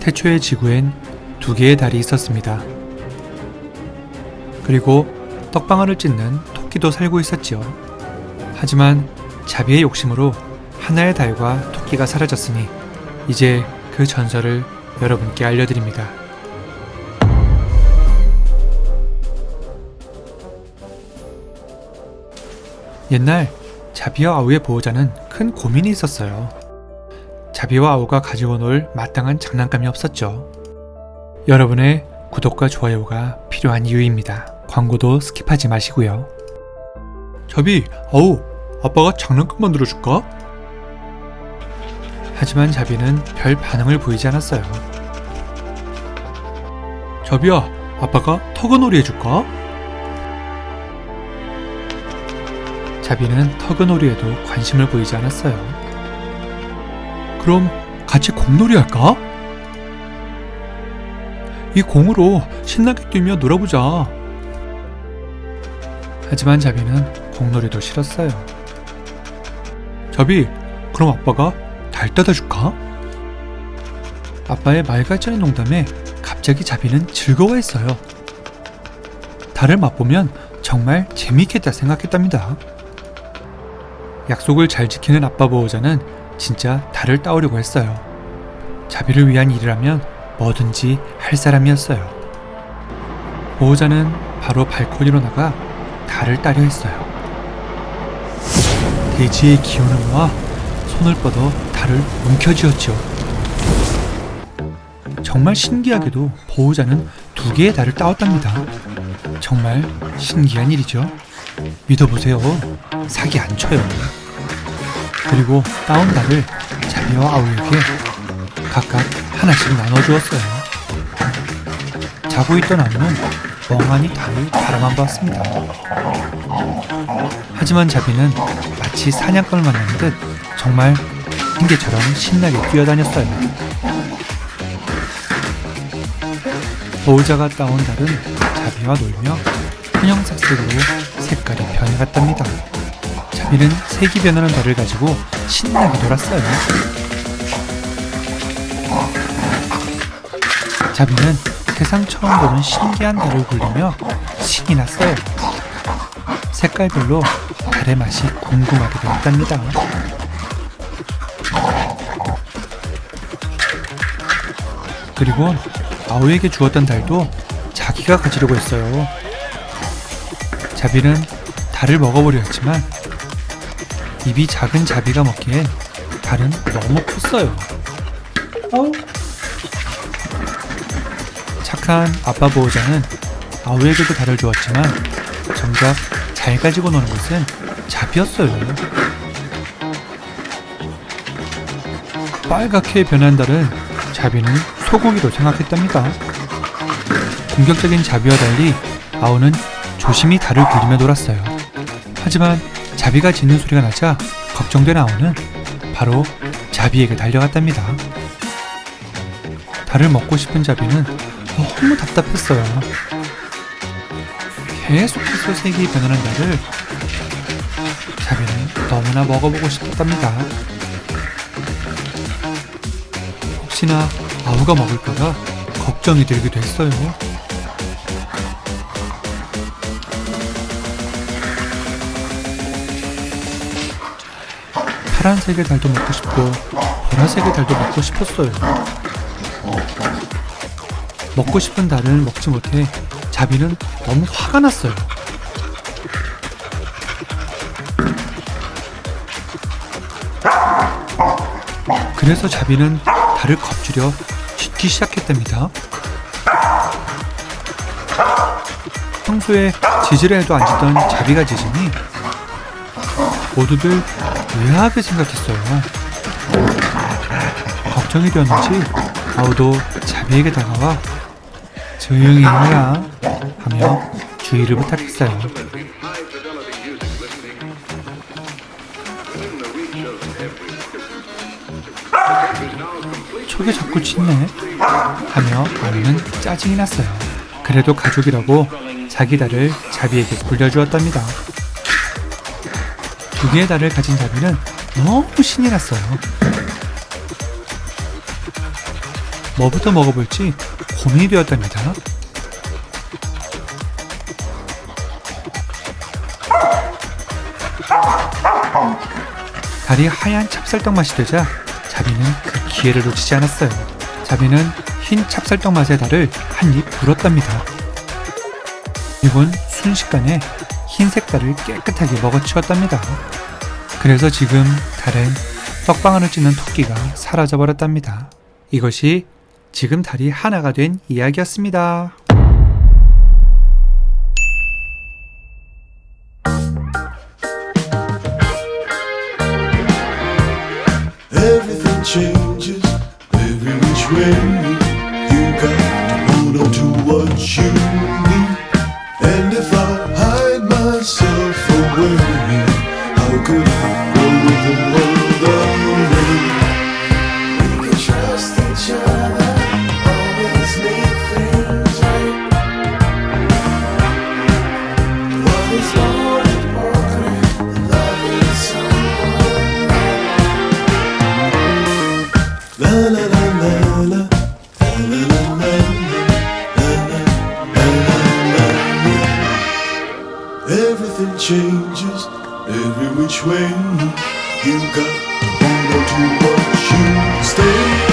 태초의 지구엔 두 개의 달이 있었습니다. 그리고 떡방아를 찢는 토끼도 살고 있었지요. 하지만 자비의 욕심으로 하나의 달과 토끼가 사라졌으니 이제 그 전설을 여러분께 알려드립니다. 옛날 자비와 아우의 보호자는 큰 고민이 있었어요. 자비와 아우가 가지고 놀 마땅한 장난감이 없었죠. 여러분의 구독과 좋아요가 필요한 이유입니다. 광고도 스킵하지 마시고요. 자비, 아우, 아빠가 장난감 만들어 줄까? 하지만 자비는 별 반응을 보이지 않았어요. 자비야, 아빠가 터그놀이 해줄까? 자비는 터그놀이에도 관심을 보이지 않았어요. 그럼 같이 공놀이 할까? 이 공으로 신나게 뛰며 놀아보자. 하지만 자비는 공놀이도 싫었어요. 자비, 그럼 아빠가 달 따다 줄까? 아빠의 말 같지 않은 농담에 갑자기 자비는 즐거워했어요. 달을 맛보면 정말 재미있겠다 생각했답니다. 약속을 잘 지키는 아빠 보호자는 진짜 달을 따오려고 했어요. 자비를 위한 일이라면 뭐든지 할 사람이었어요. 보호자는 바로 발코니로 나가 달을 따려 했어요. 대지의 기운을 모아 손을 뻗어 달을 움켜쥐었죠. 정말 신기하게도 보호자는 두 개의 달을 따왔답니다. 정말 신기한 일이죠. 믿어보세요. 사기 안 쳐요. 그리고 달을 자비와 아우에게 각각 하나씩 나눠주었어요. 자고 있던 아우는 멍하니 달을 바라만 봤습니다. 하지만 자비는 마치 사냥감을 만난 듯 정말 핑계처럼 신나게 뛰어다녔어요. 보호자가 따온 달은 자비와 놀며 형형색색으로 색깔이 변해갔답니다. 자비는 색이 변하는 달을 가지고 신나게 놀았어요. 자비는 세상 처음 보는 신기한 달을 굴리며 신이 났어요. 색깔별로 달의 맛이 궁금하게 되었답니다. 그리고 아우에게 주었던 달도 자기가 가지려고 했어요. 자비는 달을 먹어보려 했지만 입이 작은 자비가 먹기엔 달은 너무 컸어요. 아우. 착한 아빠 보호자는 아우에게도 달을 주었지만 정작 잘 가지고 노는 것은 자비였어요. 빨갛게 변한 달은 자비는 소고기로 생각했답니다. 공격적인 자비와 달리 아우는 조심히 달을 굴리며 놀았어요. 하지만 자비가 짖는 소리가 나자 걱정된 아우는 바로 자비에게 달려갔답니다. 달을 먹고 싶은 자비는 너무 답답했어요. 계속해서 색이 변하는 달을 자비는 너무나 먹어보고 싶었답니다. 혹시나 아우가 먹을까봐 걱정이 들기도 했어요. 파란색의 달도 먹고 싶고 보라색의 달도 먹고 싶었어요. 먹고 싶은 달을 먹지 못해 자비는 너무 화가 났어요. 그래서 자비는 달을 겁주려 짖기 시작했답니다. 평소에 짖으려 해도 안 짖던 자비가 짖으니 모두들 의아하게 생각했어요. 걱정이 되었는지 아우도 자비에게 다가와 조용히 해라 하며 주의를 부탁했어요. 촉에 자꾸 짖네 하며 아우는 짜증이 났어요. 그래도 가족이라고 자기 달을 자비에게 굴려주었답니다. 두 개의 달을 가진 자비는 너무 신이 났어요. 뭐부터 먹어볼지 고민이 되었답니다. 달이 하얀 찹쌀떡 맛이 되자 자비는 그 기회를 놓치지 않았어요. 자비는 흰 찹쌀떡 맛의 달을 한입 물었답니다. 이건 순식간에 흰색 달을 깨끗하게 먹어치웠답니다. 그래서 지금 달은 떡방아를 찢는 토끼가 사라져버렸답니다. 이것이 지금 달이 하나가 된 이야기였습니다. Everything changes every which way. Away, how could I Everything changes every which way. You got to hold on to what you stay.